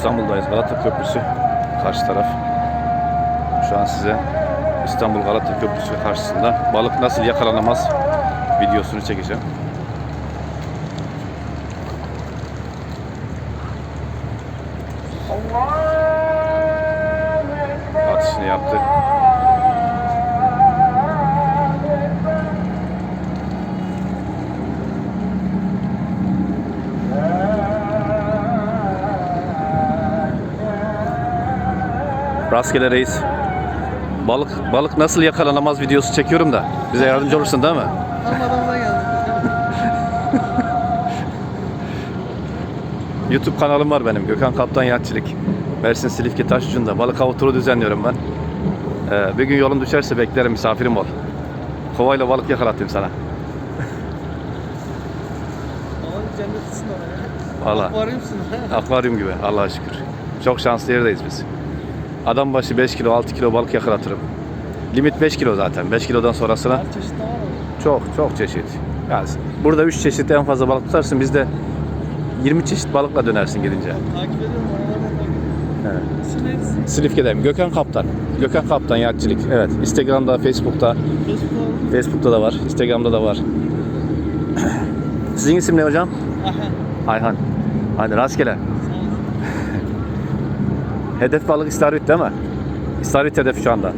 İstanbul'dayız. Galata Köprüsü karşı taraf. Şu an size İstanbul Galata Köprüsü karşısında balık nasıl yakalanamaz videosunu çekeceğim. Atışını yaptı. Rastgele reis. Balık balık nasıl yakalanamaz videosu çekiyorum da. Bize yardımcı olursun değil mi? Tam adamına geldik. YouTube kanalım var benim. Gökhan Kaptan Yatçilik. Mersin Silifke Taşucu'nda balık avı turu düzenliyorum ben. Ee, bir gün yolun düşerse beklerim misafirim ol. Kovayla balık yakalatayım sana. Aman cennetlisin oraya. Valla Akvaryumsun ha. akvaryum gibi Allah'a şükür. Çok şanslı yerdeyiz biz. Adam başı 5 kilo 6 kilo balık yakalatırım. Limit 5 kilo zaten. 5 kilodan sonrasına çok çok çeşit. Yani burada 3 çeşit en fazla balık tutarsın. Bizde 20 çeşit balıkla dönersin gidince. Takip ediyorum Evet. Silifke'deyim. Gökhan Kaptan. Gökhan Kaptan Yatçilik. Evet. Instagram'da, Facebook'ta. Facebook'ta Facebook'ta da var. Instagram'da da var. Sizin isim ne hocam? Aha. Ayhan. Hadi rastgele. Hedef balık istavrit değil mi? İstavrit hedef şu anda.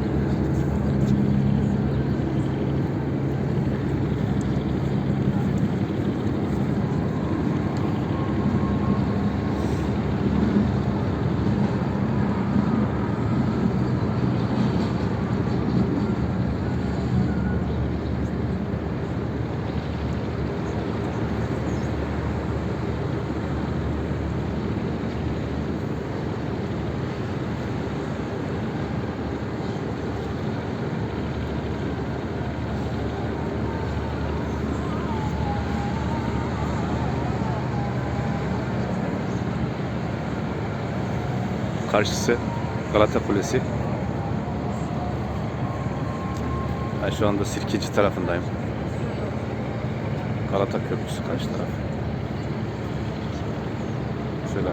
Karşısı Galata Kulesi. Ben şu anda Sirkeci tarafındayım. Galata Köprüsü karşı taraf. Şöyle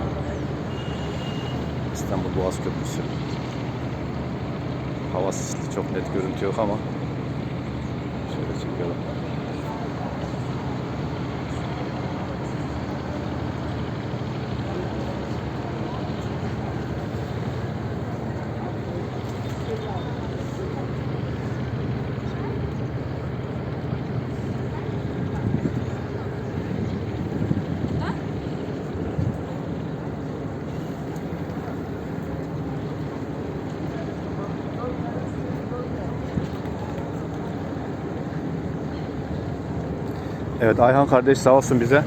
İstanbul Boğaz Köprüsü. Hava sisli çok net görüntü yok ama şöyle çekelim. Evet Ayhan kardeş sağ olsun bize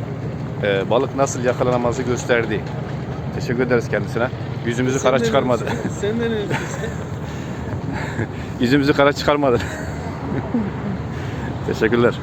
e, balık nasıl yakalanamazı gösterdi. Teşekkür ederiz kendisine. Yüzümüzü kara Sen de çıkarmadı. ne- Sen de? Yüzümüzü kara çıkarmadı. Teşekkürler.